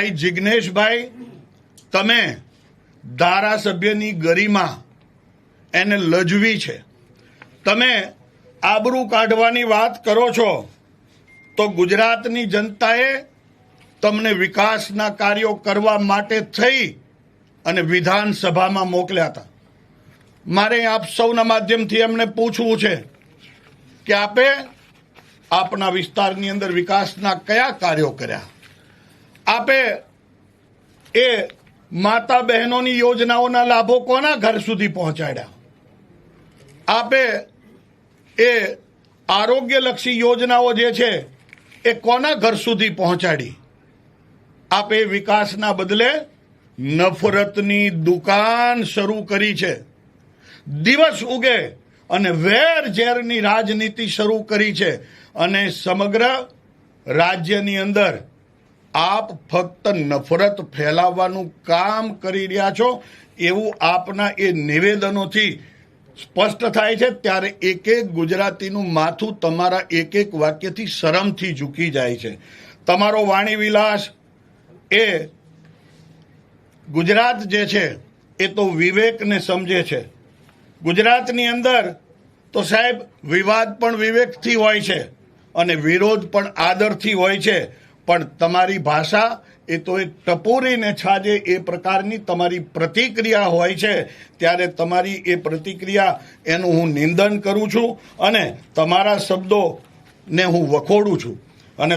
ભાઈ જિજ્ઞેશભાઈ તમે ધારાસભ્યની ગરિમા એને લજવી છે. તમે આબરૂ કાઢવાની વાત કરો છો, તો ગુજરાતની જનતાએ તમને વિકાસના કાર્યો કરવા માટે થઈ અને વિધાનસભામાં મોકલ્યા હતા. મારે આપ સૌના માધ્યમથી એમને પૂછવું છે કે આપે આપના વિસ્તારની અંદર વિકાસના કયા કાર્યો કર્યા? આપે એ માતા બહેનોની યોજનાઓના લાભો કોના ઘર સુધી પહોંચાડ્યા? આપે એ આરોગ્યલક્ષી યોજનાઓ જે છે, એ કોના ઘર સુધી પહોંચાડી? આપે વિકાસના બદલે નફરતની દુકાન શરૂ કરી છે. દિવસ ઉગે અને વેર ઝેરની રાજનીતિ શરૂ કરી છે અને સમગ્ર રાજ્યની અંદર આપ ફક્ત નફરત ફેલાવવાનું કામ કરી રહ્યા છો, એવું આપના એ નિવેદનોથી સ્પષ્ટ થાય છે. ત્યારે એક એક ગુજરાતીનું માથું તમારા એક એક વાક્યથી શરમથી ઝૂકી જાય છે. તમારો વાણી વિલાસ એ ગુજરાત જે છે, એ તો વિવેકને સમજે છે. ગુજરાતની અંદર તો સાહેબ, વિવાદ પણ વિવેકથી હોય છે અને વિરોધ પણ આદરથી હોય છે. પણ તમારી ભાષા એ તો એક ટપોરીને છાજે એ પ્રકારની તમારી પ્રતિક્રિયા હોય છે, ત્યારે તમારી એ પ્રતિક્રિયા એનું હું નિંદન કરું છું અને તમારા શબ્દોને હું વખોડું છું.